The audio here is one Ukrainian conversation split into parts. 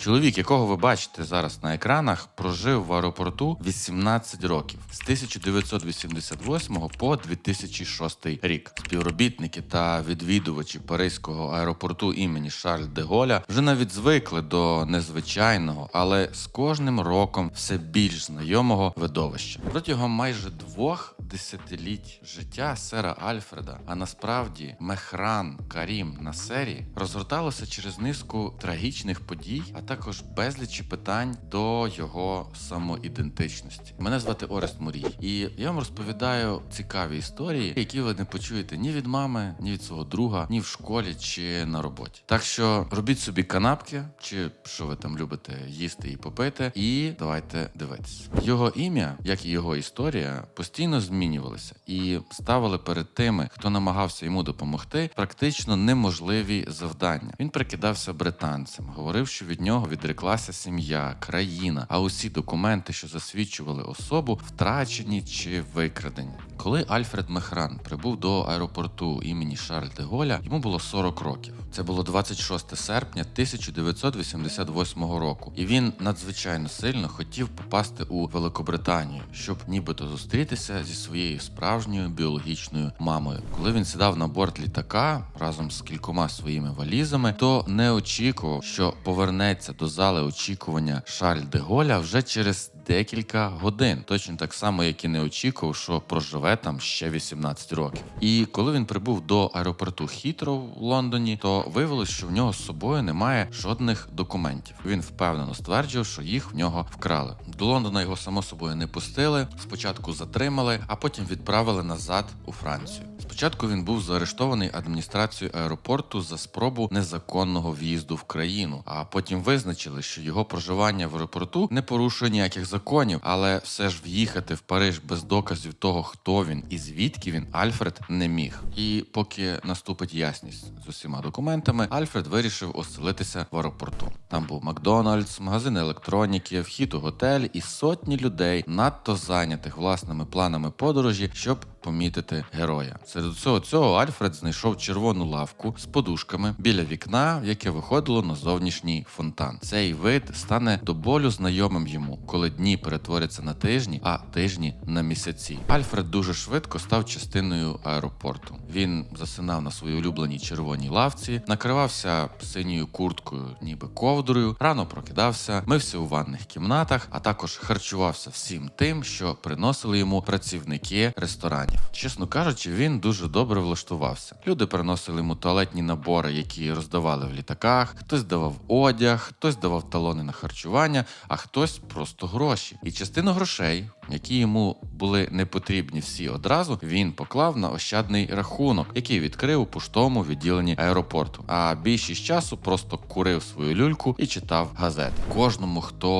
Чоловік, якого ви бачите зараз на екранах, прожив в аеропорту 18 років з 1988 по 2006 рік. Співробітники та відвідувачі Паризького аеропорту імені Шарль де Голля вже навіть звикли до незвичайного, але з кожним роком все більш знайомого видовища. Протягом майже двох десятиліть життя сера Альфреда, а насправді Мехран Карім Насері розгорталося через низку трагічних подій, а також безлічі питань до його самоідентичності. Мене звати Орест Мурій, і я вам розповідаю цікаві історії, які ви не почуєте ні від мами, ні від свого друга, ні в школі чи на роботі. Так що робіть собі канапки, чи що ви там любите їсти і попити, і давайте дивитися. Його ім'я, як і його історія, постійно змінювалися і ставили перед тими, хто намагався йому допомогти, практично неможливі завдання. Він прикидався британцем, говорив, що від нього відреклася сім'я, країна, а усі документи, що засвідчували особу, втрачені чи викрадені. Коли Альфред Мехран прибув до аеропорту імені Шарль де Голля, йому було 40 років. Це було 26 серпня 1988 року, і він надзвичайно сильно хотів попасти у Великобританію, щоб нібито зустрітися зі своєю справжньою біологічною мамою. Коли він сідав на борт літака разом з кількома своїми валізами, то не очікував, що повернеться до зали очікування Шарль де Голля вже через декілька годин, точно так само, як і не очікував, що проживе там ще 18 років. І коли він прибув до аеропорту Хітроу в Лондоні, то виявилось, що в нього з собою немає жодних документів. Він впевнено стверджував, що їх в нього вкрали. До Лондона його само собою не пустили. Спочатку затримали, а потім відправили назад у Францію. Спочатку він був заарештований адміністрацією аеропорту за спробу незаконного в'їзду в країну, а потім визначили, що його проживання в аеропорту не порушує ніяких законів, але все ж в'їхати в Париж без доказів того, хто він і звідки він Альфред не міг. І поки наступить ясність з усіма документами, Альфред вирішив оселитися в аеропорту. Там був Макдональдс, магазин електроніки, вхід у готель і сотні людей, надто зайнятих власними планами подорожі, щоб помітити героя. Серед усього цього Альфред знайшов червону лавку з подушками біля вікна, яке виходило на зовнішній фонтан. Цей вид стане до болю знайомим йому, коли дні перетворяться на тижні, а тижні на місяці. Альфред дуже швидко став частиною аеропорту. Він засинав на своїй улюбленій червоній лавці, накривався синьою курткою, ніби ковдрою, рано прокидався, мився у ванних кімнатах, а також харчувався всім тим, що приносили йому працівники ресторанів. Чесно кажучи, він дуже добре влаштувався. Люди приносили йому туалетні набори, які роздавали в літаках. Хтось давав одяг, хтось давав талони на харчування, а хтось просто гроші. І частину грошей, які йому були не потрібні всі одразу, він поклав на ощадний рахунок, який відкрив у поштовому відділенні аеропорту. А більшість часу просто курив свою люльку і читав газети. Кожному, хто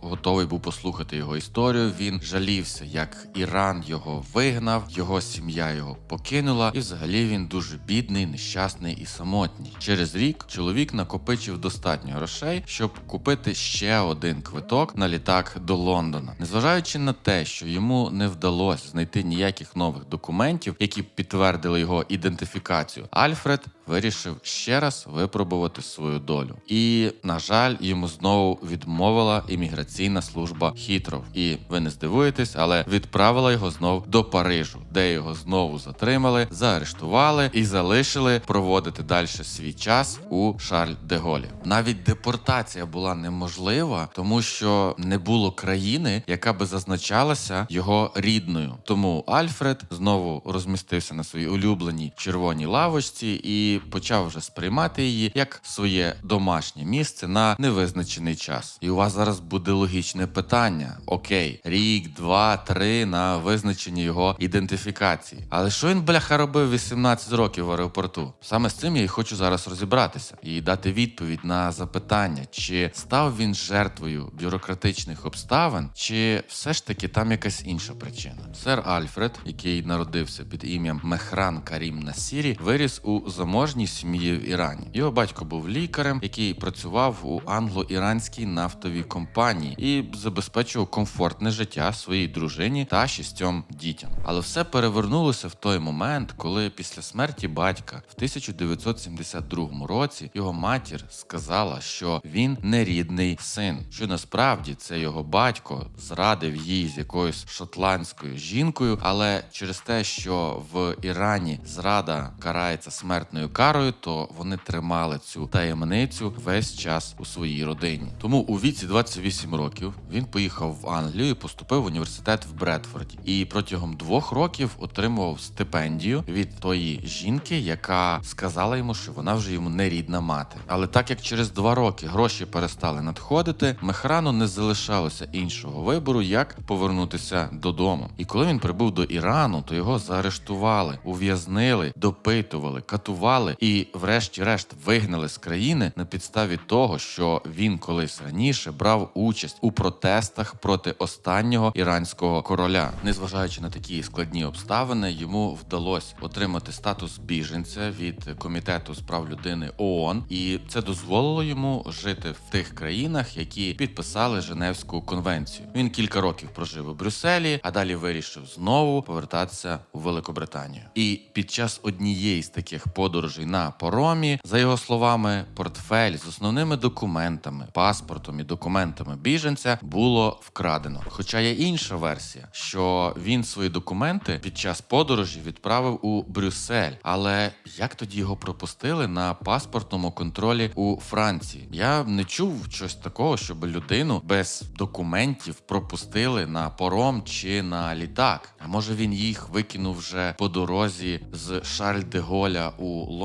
готовий був послухати його історію, він жалівся, як Іран його вигнав, його сім'я його покинула, і взагалі він дуже бідний, нещасний і самотній. Через рік чоловік накопичив достатньо грошей, щоб купити ще один квиток на літак до Лондона, незважаючи на те, що йому не вдалося знайти ніяких нових документів, які підтвердили його ідентифікацію. Альфред вирішив ще раз випробувати свою долю. І, на жаль, йому знову відмовила імміграційна служба Хітров. І ви не здивуєтесь, але відправила його знов до Парижу, де його знову затримали, заарештували і залишили проводити далі свій час у Шарль де Голі. Навіть депортація була неможлива, тому що не було країни, яка би зазначалася його рідною. Тому Альфред знову розмістився на своїй улюбленій червоній лавочці і почав вже сприймати її як своє домашнє місце на невизначений час. І у вас зараз буде логічне питання: окей, рік, два, три на визначення його ідентифікації. Але що він бляха робив 18 років в аеропорту? Саме з цим я і хочу зараз розібратися і дати відповідь на запитання, чи став він жертвою бюрократичних обставин, чи все ж таки там якась інша причина. Сер Альфред, який народився під ім'ям Мехран Карім Насірі, виріс у заможній заможній сім'ї в Ірані. Його батько був лікарем, який працював у англо-іранській нафтовій компанії і забезпечував комфортне життя своїй дружині та шістьом дітям. Але все перевернулося в той момент, коли після смерті батька в 1972 році його матір сказала, що він не рідний син, що насправді це його батько зрадив її з якоюсь шотландською жінкою, але через те, що в Ірані зрада карається смертною карою, то вони тримали цю таємницю весь час у своїй родині. Тому у віці 28 років він поїхав в Англію і поступив в університет в Бредфорді. І протягом двох років отримував стипендію від тої жінки, яка сказала йому, що вона вже йому не рідна мати. Але так як через два роки гроші перестали надходити, Мехрану не залишалося іншого вибору, як повернутися додому. І коли він прибув до Ірану, то його заарештували, ув'язнили, допитували, катували і, врешті-решт, вигнали з країни на підставі того, що він колись раніше брав участь у протестах проти останнього іранського короля. Незважаючи на такі складні обставини, йому вдалося отримати статус біженця від комітету з прав людини ООН, і це дозволило йому жити в тих країнах, які підписали Женевську конвенцію. Він кілька років прожив у Брюсселі, а далі вирішив знову повертатися у Великобританію. І під час однієї з таких подорожей на поромі, за його словами, портфель з основними документами, паспортом і документами біженця було вкрадено. Хоча є інша версія, що він свої документи під час подорожі відправив у Брюссель. Але як тоді його пропустили на паспортному контролі у Франції? Я не чув щось такого, щоб людину без документів пропустили на пором чи на літак. А може він їх викинув вже по дорозі з Шарль де Голля у Лондон?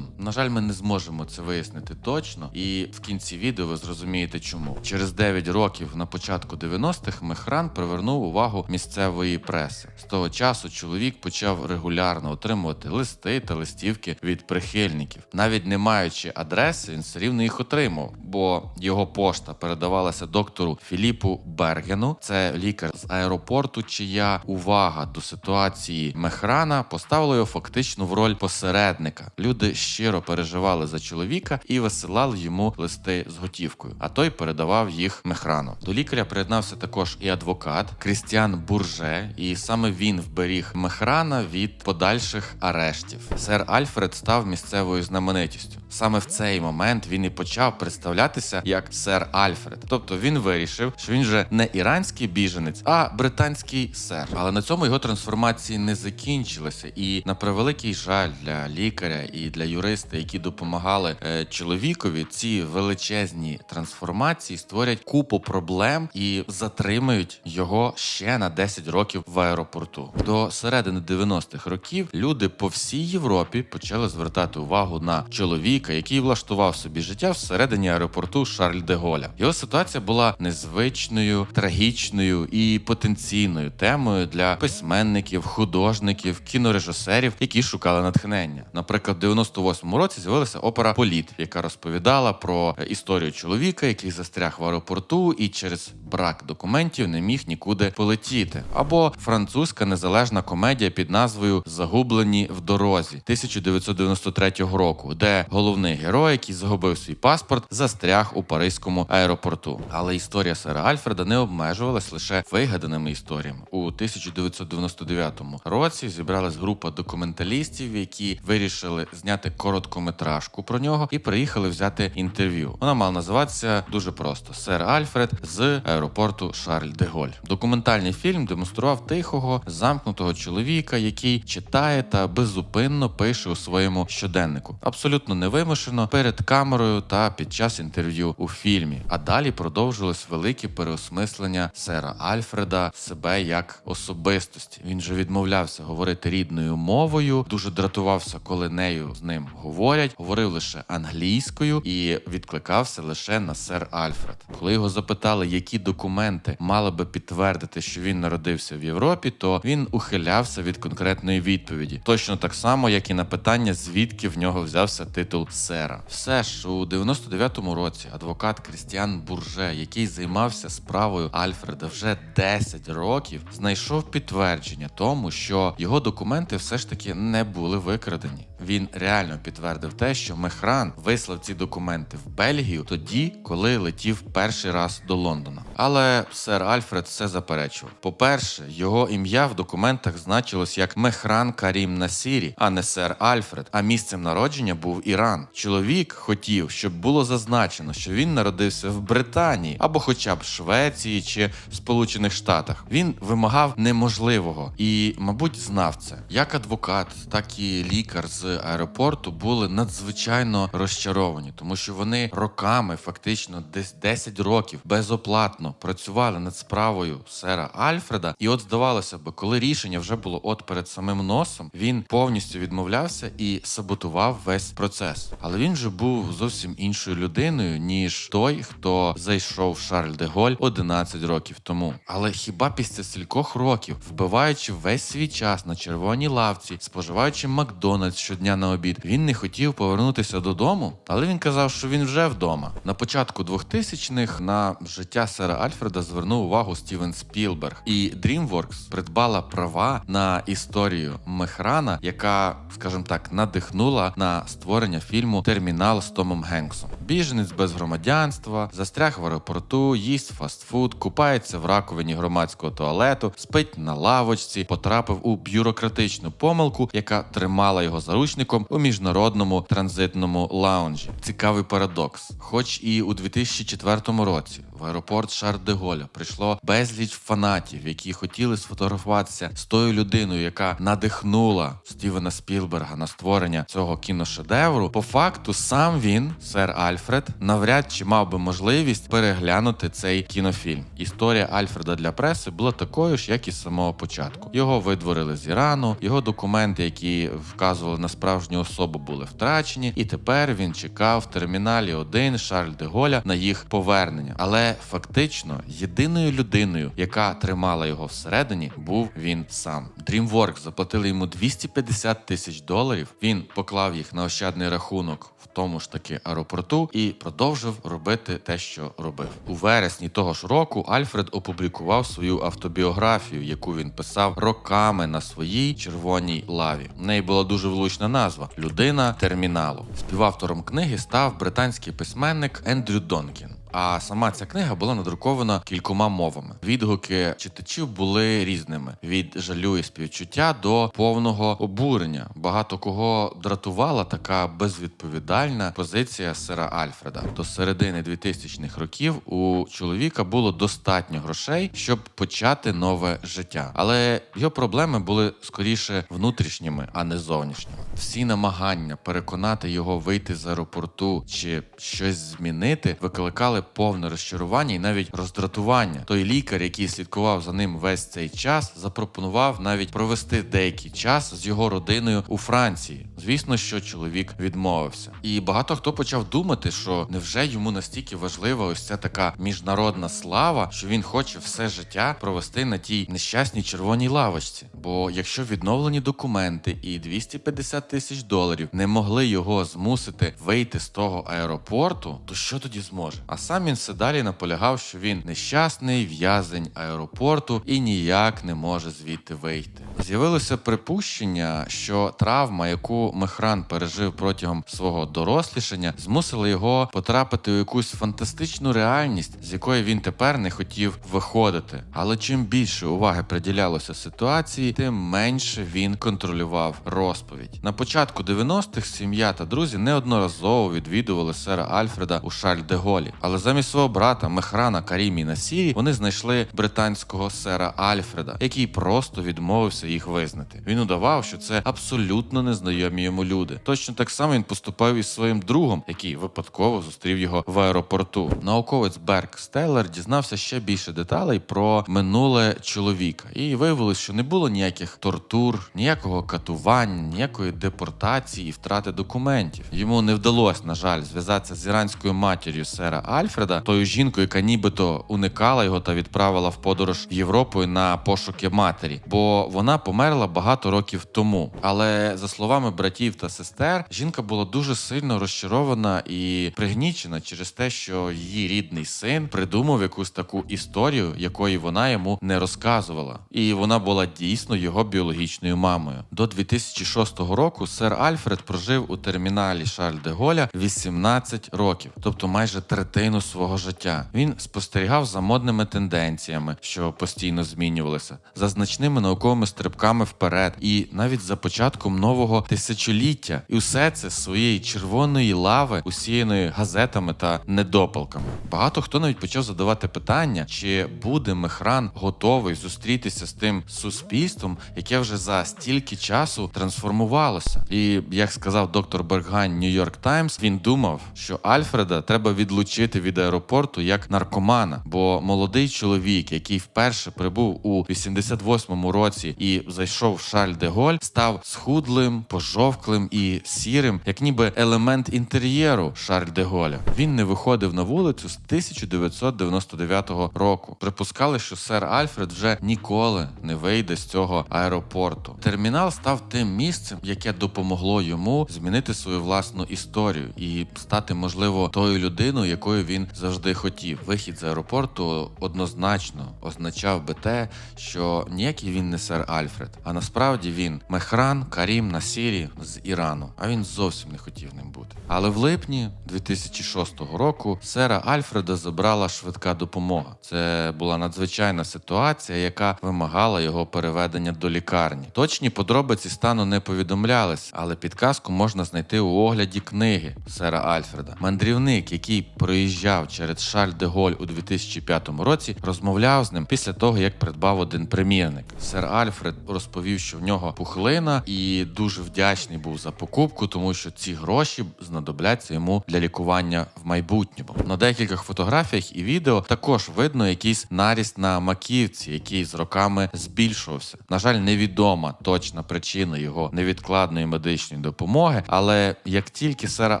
На жаль, ми не зможемо це вияснити точно, і в кінці відео ви зрозумієте, чому через 9 років на початку 90-х Мехран привернув увагу місцевої преси. З того часу чоловік почав регулярно отримувати листи та листівки від прихильників, навіть не маючи адреси, він все рівно їх отримав, бо його пошта передавалася доктору Філіпу Бергену. Це лікар з аеропорту, чия увага до ситуації Мехрана поставила його фактично в роль посередника. Щиро переживали за чоловіка і висилали йому листи з готівкою, а той передавав їх Мехрану. До лікаря приєднався також і адвокат Крістіан Бурже, і саме він вберіг Мехрана від подальших арештів. Сер Альфред став місцевою знаменитістю. Саме в цей момент він і почав представлятися як сер Альфред. Тобто він вирішив, що він вже не іранський біженець, а британський сер. Але на цьому його трансформації не закінчилися. І на превеликий жаль для лікаря і для юриста, які допомагали е, чоловікові, ці величезні трансформації створять купу проблем і затримають його ще на 10 років в аеропорту. До середини 90-х років люди по всій Європі почали звертати увагу на чоловіка, який влаштував собі життя всередині аеропорту Шарль де Голля. Його ситуація була незвичною, трагічною і потенційною темою для письменників, художників, кінорежисерів, які шукали натхнення. Наприклад, 98-му році з'явилася опера Політ, яка розповідала про історію чоловіка, який застряг в аеропорту і через брак документів не міг нікуди полетіти. Або французька незалежна комедія під назвою Загублені в дорозі 1993 року, де головний герой, який загубив свій паспорт, застряг у паризькому аеропорту. Але історія сера Альфреда не обмежувалась лише вигаданими історіями. У 1999 році зібралась група документалістів, які вирішили зняти короткометражку про нього і приїхали взяти інтерв'ю. Вона мала називатися дуже просто: Сер Альфред з аеропорту Шарль де Голь. Документальний фільм демонстрував тихого, замкнутого чоловіка, який читає та беззупинно пише у своєму щоденнику, абсолютно невимушено перед камерою та під час інтерв'ю у фільмі. А далі продовжилось велике переосмислення сера Альфреда себе як особистості. Він же відмовлявся говорити рідною мовою, дуже дратувався, коли нею з ним говорять. Говорив лише англійською і відкликався лише на сер Альфред. Коли його запитали, які документи мали би підтвердити, що він народився в Європі, то він ухилявся від конкретної відповіді, точно так само, як і на питання, звідки в нього взявся титул сера. Все ж у 99-му році адвокат Крістіан Бурже, який займався справою Альфреда вже 10 років, знайшов підтвердження тому, що його документи все ж таки не були викрадені. Він реально підтвердив те, що Мехран вислав ці документи в Бельгію тоді, коли летів перший раз до Лондона. Але сер Альфред все заперечував. По-перше, його ім'я в документах значилось як Мехран Карім Насірі, а не сер Альфред. А місцем народження був Іран. Чоловік хотів, щоб було зазначено, що він народився в Британії або хоча б Швеції чи Сполучених Штатах. Він вимагав неможливого і, мабуть, знав це. Як адвокат, так і лікар з аеропорту були надзвичайно розчаровані, тому що вони роками, фактично, десь 10 років безоплатно працювали над справою сера Альфреда. І от здавалося би, коли рішення вже було от перед самим носом, він повністю відмовлявся і саботував весь процес. Але він же був зовсім іншою людиною, ніж той, хто зайшов в Шарль де Голь 11 років тому. Але хіба після стількох років, вбиваючи весь свій час на червоній лавці, споживаючи Макдональдс щодня на обід, він не хотів повернутися додому, але він казав, що він вже вдома. На початку 2000-х на життя сера Альфреда звернув увагу Стівен Спілберг, і DreamWorks придбала права на історію Мехрана, яка, скажімо так, надихнула на створення фільму Термінал з Томом Генксом. Біженець без громадянства, застряг в аеропорту, їсть фастфуд, купається в раковині громадського туалету, спить на лавочці, потрапив у бюрократичну помилку, яка тримала його заручником у міжнародному транзитному лаунжі. Цікавий парадокс. Хоч і у 2004 році в аеропорт Шар-де-Голля прийшло безліч фанатів, які хотіли сфотографуватися з тою людиною, яка надихнула Стівена Спілберга на створення цього кіношедевру. По факту, сам він, сер Альфред, навряд чи мав би можливість переглянути цей кінофільм. Історія Альфреда для преси була такою ж, як і з самого початку. Його видворили з Ірану, його документи, які вказували на справжню особу, були втрачені, і тепер він чекав в терміналі 1 Шарль де Голля на їх повернення. Але фактично єдиною людиною, яка тримала його всередині, був він сам. DreamWorks заплатили йому 250 тисяч доларів. Він поклав їх на ощадний рахунок в тому ж таки аеропорту і продовжив робити те, що робив. У вересні того ж року Альфред опублікував свою автобіографію, яку він писав роками на своїй червоній лаві. В неї була дуже влучна назва Людина терміналу. Співавтором книги став британський письменник Ендрю Донкін. А сама ця книга була надрукована кількома мовами. Відгуки читачів були різними: від жалю і співчуття до повного обурення. Багато кого дратувала така безвідповідальна позиція сера Альфреда. До середини 2000-х років у чоловіка було достатньо грошей, щоб почати нове життя. Але його проблеми були скоріше внутрішніми, а не зовнішніми. Всі намагання переконати його вийти з аеропорту чи щось змінити викликали повне розчарування і навіть роздратування. Той лікар, який слідкував за ним весь цей час, запропонував навіть провести деякий час з його родиною у Франції. Звісно, що чоловік відмовився. І багато хто почав думати, що невже йому настільки важлива ось ця така міжнародна слава, що він хоче все життя провести на тій нещасній червоній лавочці. Бо якщо відновлені документи і 250 тисяч доларів не могли його змусити вийти з того аеропорту, то що тоді зможе? А сам він все далі наполягав, що він нещасний в'язень аеропорту і ніяк не може звідти вийти. З'явилося припущення, що травма, яку Мехран пережив протягом свого дорослішання, змусила його потрапити у якусь фантастичну реальність, з якої він тепер не хотів виходити. Але чим більше уваги приділялося ситуації, тим менше він контролював розповідь. На початку 90-х сім'я та друзі неодноразово відвідували сера Альфреда у Шарль де Голі, але замість свого брата Мехрана Карімі Насірі вони знайшли британського сера Альфреда, який просто відмовився їх визнати. Він удавав, що це абсолютно незнайомі йому люди. Точно так само він поступав із своїм другом, який випадково зустрів його в аеропорту. Науковець Берк Стеллер дізнався ще більше деталей про минуле чоловіка, і виявилось, що не було ніяких тортур, ніякого катування, ніякої депортації і втрати документів. Йому не вдалося, на жаль, зв'язатися з іранською матір'ю сера Альфреда, тою жінкою, яка нібито уникала його та відправила в подорож Європою на пошуки матері, бо вона померла багато років тому. Але за словами братів та сестер, жінка була дуже сильно розчарована і пригнічена через те, що її рідний син придумав якусь таку історію, якої вона йому не розказувала. І вона була дійсно його біологічною мамою. До 2006 року сер Альфред прожив у терміналі Шарль де Голля 18 років, тобто майже третину свого життя. Він спостерігав за модними тенденціями, що постійно змінювалися, за значними науковими стрибками вперед, і навіть за початком нового тисячоліття. І усе це з своєї червоної лави, усіяної газетами та недопалками. Багато хто навіть почав задавати питання, чи буде Мехран готовий зустрітися з тим суспільством, яке вже за стільки часу трансформувалося. І як сказав доктор Бергань Нью-Йорк Таймс, він думав, що Альфреда треба відлучити від аеропорту як наркомана, бо молодий чоловік, який вперше прибув у 88-му році і зайшов в Шарль де Голь, став схудлим, пожовклим і сірим, як ніби елемент інтер'єру Шарль де Голля. Він не виходив на вулицю з 1999 року. Припускали, що сер Альфред вже ніколи не вийде з цього аеропорту. Термінал став тим місцем, яке допомогло йому змінити свою власну історію і стати, можливо, тою людиною, якою він завжди хотів. Вихід з аеропорту однозначно означав би те, що ніякий він не сер Альфред, а насправді він Мехран Карім Насірі з Ірану. А він зовсім не хотів ним бути. Але в липні 2006 року сера Альфреда забрала швидка допомога. Це була надзвичайна ситуація, яка вимагала його переведення до лікарні. Точні подробиці стану не повідомлялись, але підказку можна знайти у огляді книги сера Альфреда. Мандрівник, який проїжджав через Шарль де Голь у 2005 році, розмовляв з ним після того, як придбав один примірник. Сер Альфред розповів, що в нього пухлина, і дуже вдячний був за покупку, тому що ці гроші знадобляться йому для лікування в майбутньому. На декількох фотографіях і відео також видно якийсь наріст на маківці, який з роками збільшувався. На жаль, невідома точна причина його невідкладної медичної допомоги, але як тільки сера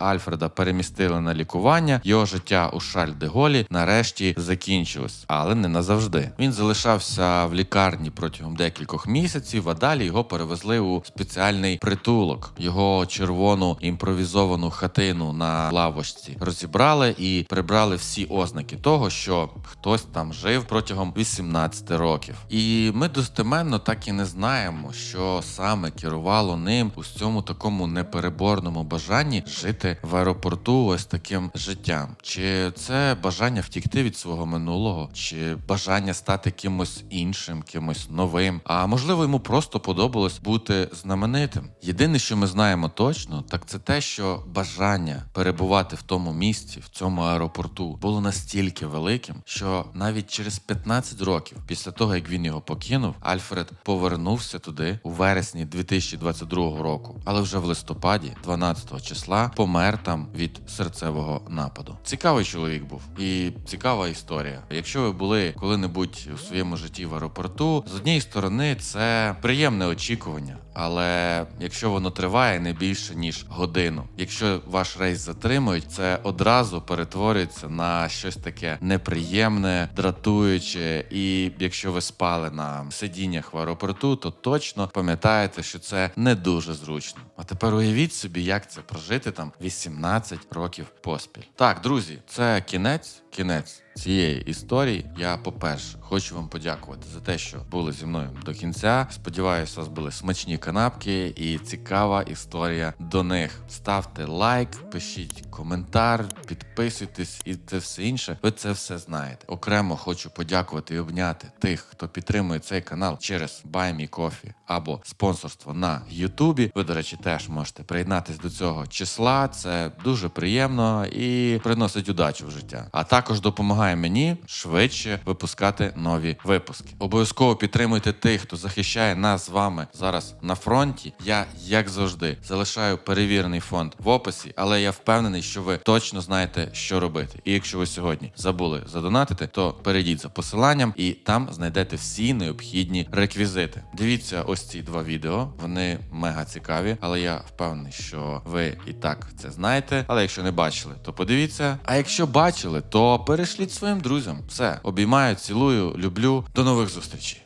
Альфреда перемістили на лікування, його життя у Шарль де Голі нарешті закінчилось, але не назавжди. Він залишався в лікарні протягом декількох місяців, а далі його перевезли у спеціальний притулок. Його червону імпровізовану хатину на лавочці розібрали і прибрали всі ознаки того, що хтось там жив протягом 18 років. І ми достеменно так і не знаємо, що саме керувало ним у цьому такому непереборному бажанні жити в аеропорту ось таким життям. Чи це бажання втікти від свого минулого, чи бажання стати кимось іншим, кимось новим? А можливо, йому просто подобалось бути знаменитим. Єдине, що ми знаємо точно, так це те, що бажання перебувати в тому місці, в цьому аеропорту, було настільки великим, що навіть через 15 років після того, як він його покинув, Альфред повернувся туди у вересні 2022 року, але вже в листопаді, 12 числа, помер там від серцевого нападу. Цікавий чоловік був і цікава історія. Якщо ви були коли-небудь у своєму житті в аеропорту, з однієї сторони це приємне очікування, але якщо воно триває не більше ніж годину, якщо ваш рейс затримують, це одразу перетворюється на щось таке неприємне, дратуюче. І якщо ви спали на сидіннях в аеропорту, то точно пам'ятаєте, що це не дуже зручно. А тепер уявіть собі, як це прожити там 18 років поспіль. Так, друзі, це кінець, кінець цієї історії. Я, по-перше, хочу вам подякувати за те, що були зі мною до кінця. Сподіваюся, у вас були смачні канапки і цікава історія до них. Ставте лайк, пишіть коментар, підписуйтесь і це все інше. Ви це все знаєте. Окремо хочу подякувати і обняти тих, хто підтримує цей канал через BuyMeCoffee або спонсорство на Ютубі. Ви, до речі, теж можете приєднатись до цього числа. Це дуже приємно і приносить удачу в життя. А також допомагає мені швидше випускати нові випуски. Обов'язково підтримуйте тих, хто захищає нас з вами зараз на фронті. Я, як завжди, залишаю перевірений фонд в описі, але я впевнений, що ви точно знаєте, що робити. І якщо ви сьогодні забули задонатити, то перейдіть за посиланням і там знайдете всі необхідні реквізити. Дивіться ось ці два відео. Вони мега цікаві, але я впевнений, що ви і так це знаєте. Але якщо не бачили, то подивіться. А якщо бачили, то перешліть своїм друзям. Все обіймаю, цілую, люблю. До нових зустрічей.